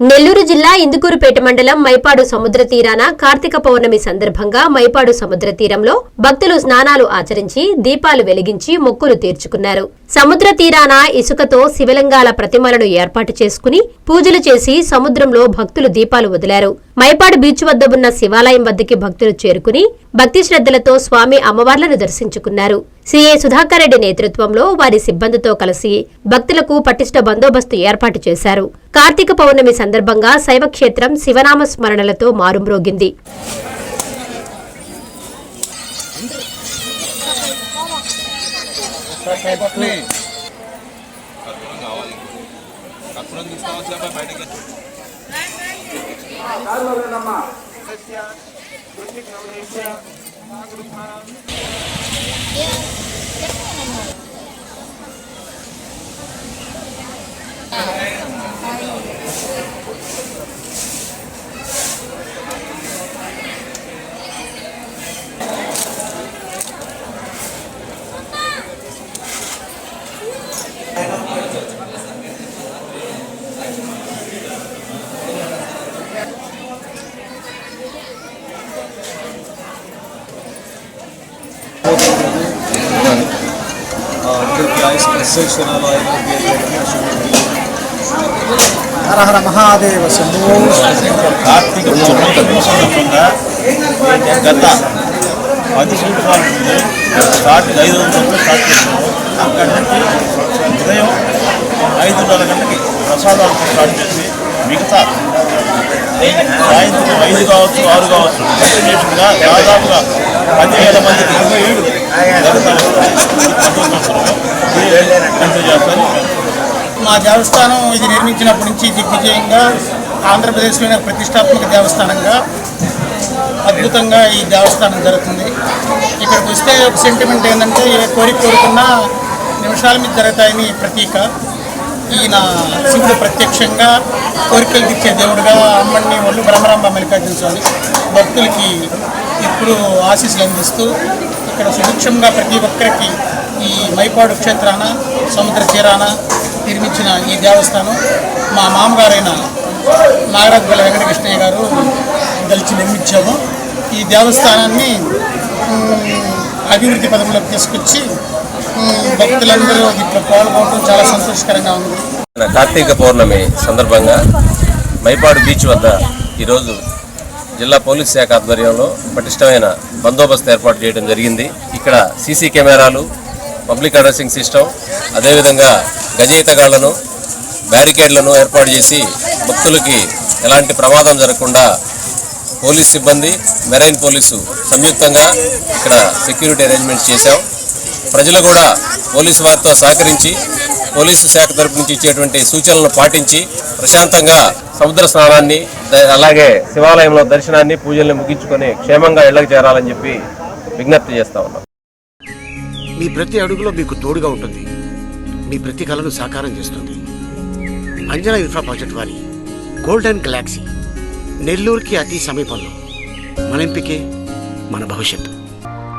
నెల్లూరు జిల్లా ఇందుకూరుపేట మండలం మైపాడు సముద్ర తీరాన కార్తీక పౌర్ణమి సందర్భంగా మైపాడు సముద్ర తీరంలో భక్తులు స్నానాలు ఆచరించి దీపాలు వెలిగించి మొక్కులు తీర్చుకున్నారు. సముద్ర తీరాన ఇసుకతో శివలింగాల ప్రతిమలను ఏర్పాటు చేసుకుని పూజలు చేసి సముద్రంలో భక్తులు దీపాలు వదిలారు. మైపాడు బీచ్ వద్ద ఉన్న శివాలయం వద్దకి భక్తులు చేరుకుని భక్తి శ్రద్ధలతో స్వామి అమ్మవార్లను దర్శించుకున్నారు. సీఏ సుధాకర్ రెడ్డి నేతృత్వంలో వారి సిబ్బందితో కలిసి భక్తులకు పటిష్ట బందోబస్తు ఏర్పాటు చేశారు. కార్తీక పౌర్ణమి సందర్భంగా శైవక్షేత్రం శివనామ స్మరణలతో మారుమ్రోగింది. హర హర మహాదేవ శంభో కార్తీక సందర్భంగా గత పది సంవత్సరాల నుండి స్టార్ట్ ఐదు వందల స్టార్ట్ చేసాము అక్కడి నుంచి ఉదయం ఐదున్నర గంటకి ప్రసాదాలు స్టార్ట్ చేసి మిగతా సాయంత్రం ఐదు కావచ్చు ఆరు కావచ్చు కంటిన్యూషన్గా దాదాపుగా పదివేల మందికి. మా దేవస్థానం ఇది నిర్మించినప్పటి నుంచి దిగ్విజయంగా ఆంధ్రప్రదేశ్లోని ప్రతిష్టాత్మక దేవస్థానంగా అద్భుతంగా ఈ దేవస్థానం జరుగుతుంది. ఇక్కడికి వస్తే ఒక సెంటిమెంట్ ఏంటంటే ఏ కోరిక కోరుకున్నా నిమిషాల మీద జరుగుతాయని ప్రతీక. ఈయన శివుడు ప్రత్యక్షంగా కోరికలు తీర్చే దేవుడుగా అమ్మని ఒళ్ళు బ్రహ్మరాంబ మల్లికార్జున స్వామి భక్తులకి ఇప్పుడు ఆశీస్సులు అందిస్తూ ఇక్కడ సుభిక్షంగా ప్రతి ఒక్కరికి ఈ మైపాడు క్షేత్రాన సముద్ర తీరాన నిర్మించిన ఈ దేవస్థానం మా మామగారైన నాగరాజపల్లి వెంకటకృష్ణయ్య గారు కలిసి నిర్మించాము. ఈ దేవస్థానాన్ని అభివృద్ధి పదంలోకి తీసుకొచ్చి భక్తులందరూ ఇట్లా పాల్గొనడం చాలా సంతోషకరంగా ఉంది. కార్తీక పౌర్ణమి సందర్భంగా మైపాడు బీచ్ వద్ద ఈరోజు జిల్లా పోలీస్ శాఖ ఆధ్వర్యంలో పటిష్టమైన బందోబస్తు ఏర్పాటు చేయడం జరిగింది. ఇక్కడ సీసీ కెమెరాలు పబ్లిక్ అడ్రసింగ్ సిస్టమ్ అదేవిధంగా గజయితగాళ్ళను బ్యారికేడ్లను ఏర్పాటు చేసి భక్తులకి ఎలాంటి ప్రమాదం జరగకుండా పోలీస్ సిబ్బంది మెరైన్ పోలీసు సంయుక్తంగా ఇక్కడ సెక్యూరిటీ అరేంజ్మెంట్స్ చేశాం. ప్రజలు కూడా పోలీసు వారితో సహకరించి పోలీసు శాఖ తరపు నుంచి ఇచ్చేటువంటి సూచనలను పాటించి ప్రశాంతంగా సముద్ర స్నానాన్ని అలాగే శివాలయంలో దర్శనాన్ని పూజల్ని ముగించుకొని క్షేమంగా ఇళ్ళకు చేరాలని చెప్పి విజ్ఞప్తి చేస్తా ఉన్నాం. మీ ప్రతి అడుగులో మీకు తోడుగా ఉంటుంది. మీ ప్రతి కళను సాకారం చేస్తుంది. అంజనా ఇన్ఫ్రా ప్రాజెక్ట్ వారి గోల్డెన్ గెలాక్సీ నెల్లూరుకి అతి సమీపంలో. మన ఎంపికే మన భవిష్యత్తు.